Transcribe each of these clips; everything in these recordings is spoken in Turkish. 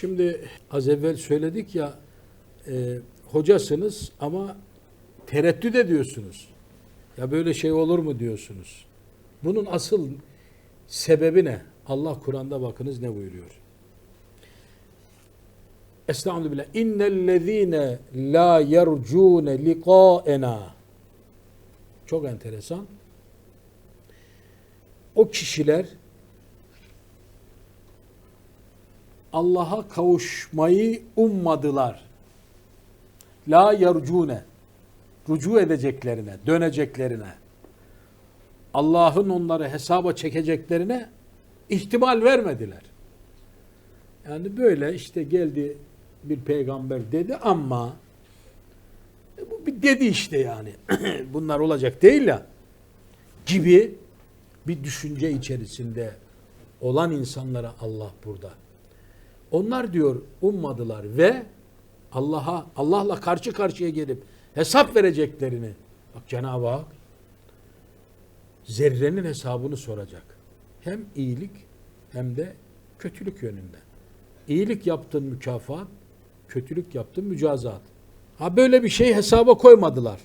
Şimdi az evvel söyledik ya e, hocasınız ama tereddüt ediyorsunuz. Ya böyle şey olur mu diyorsunuz. Bunun asıl sebebi ne? Allah Kur'an'da bakınız ne buyuruyor. Estağfirullah. İnnellezîne la yercûne liqâena. Çok enteresan. O kişiler Allah'a kavuşmayı ummadılar. La yercune. Rucu edeceklerine, döneceklerine. Allah'ın onları hesaba çekeceklerine ihtimal vermediler. Yani böyle işte geldi bir peygamber dedi ama e, bu bir dedi işte yani. Bunlar olacak değil ya gibi bir düşünce içerisinde olan insanlara Allah burada. Onlar diyor ummadılar ve Allah'a Allah'la karşı karşıya gelip hesap vereceklerini bak Cenab-ı Hak zerrenin hesabını soracak. Hem iyilik hem de kötülük yönünde. İyilik yaptın mükafat, kötülük yaptın mücazat. Ha böyle bir şey hesaba koymadılar.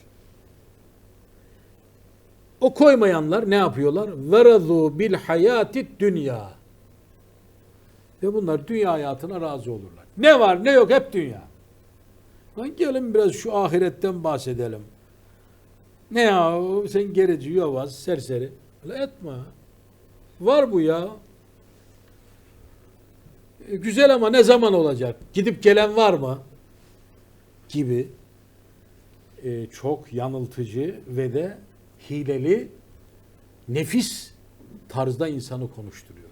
O koymayanlar ne yapıyorlar? Verazu bil hayati dünya. Ve bunlar dünya hayatına razı olurlar. Ne var ne yok hep dünya. Lan gelin biraz şu ahiretten bahsedelim. Ne ya sen gerici, yovaz, serseri. Öyle etme. Var bu ya. E, güzel ama ne zaman olacak? Gidip gelen var mı? Gibi e, çok yanıltıcı ve de hileli nefis tarzda insanı konuşturuyor.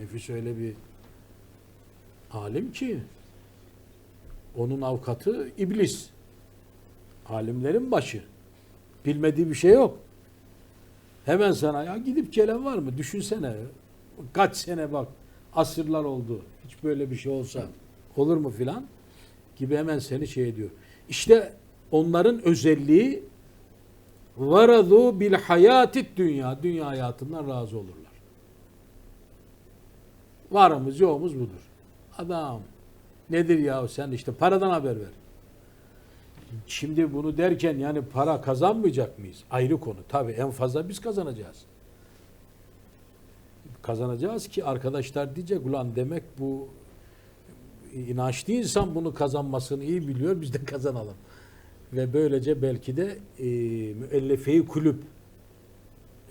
Nefis öyle bir alim ki onun avukatı iblis. Alimlerin başı. Bilmediği bir şey yok. Hemen sana ya gidip gelen var mı? Düşünsene. Kaç sene bak. Asırlar oldu. Hiç böyle bir şey olsa olur mu filan? Gibi hemen seni şey ediyor. İşte onların özelliği varadu bil hayati dünya. Dünya hayatından razı olurlar. Varımız yoğumuz budur. Adam nedir ya sen işte paradan haber ver. Şimdi bunu derken yani para kazanmayacak mıyız? Ayrı konu. Tabii en fazla biz kazanacağız. Kazanacağız ki arkadaşlar diyecek ulan demek bu inançlı insan bunu kazanmasını iyi biliyor biz de kazanalım. Ve böylece belki de e, müellefe-i kulüp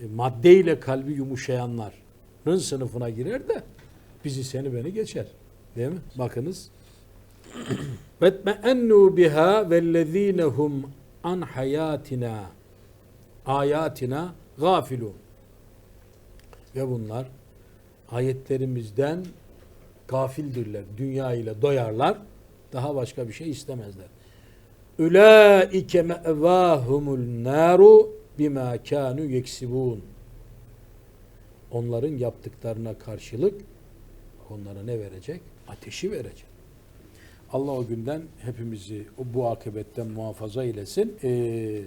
e, maddeyle kalbi yumuşayanların sınıfına girer de bizi seni beni geçer. Değil mi? Bakınız. Vetmeennu biha vellezinehum an hayatina ayatina gafilun. Ve bunlar ayetlerimizden gafildirler. Dünya ile doyarlar. Daha başka bir şey istemezler. Ülaike me'vâhumul nâru bimâ kânû yeksibûn. Onların yaptıklarına karşılık onlara ne verecek? Ateşi verecek. Allah o günden hepimizi bu akıbetten muhafaza eylesin. Ee,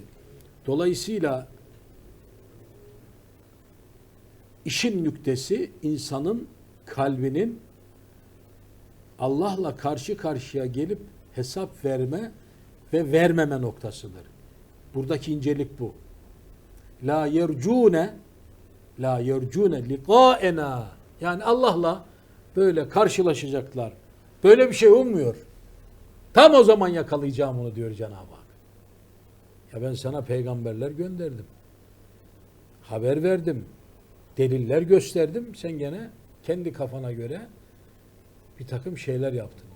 dolayısıyla işin nüktesi insanın kalbinin Allah'la karşı karşıya gelip hesap verme ve vermeme noktasıdır. Buradaki incelik bu. La yercune la yercune liqaena yani Allah'la böyle karşılaşacaklar. Böyle bir şey olmuyor. Tam o zaman yakalayacağım onu diyor Cenab-ı Hak. Ya ben sana peygamberler gönderdim. Haber verdim. Deliller gösterdim. Sen gene kendi kafana göre bir takım şeyler yaptın.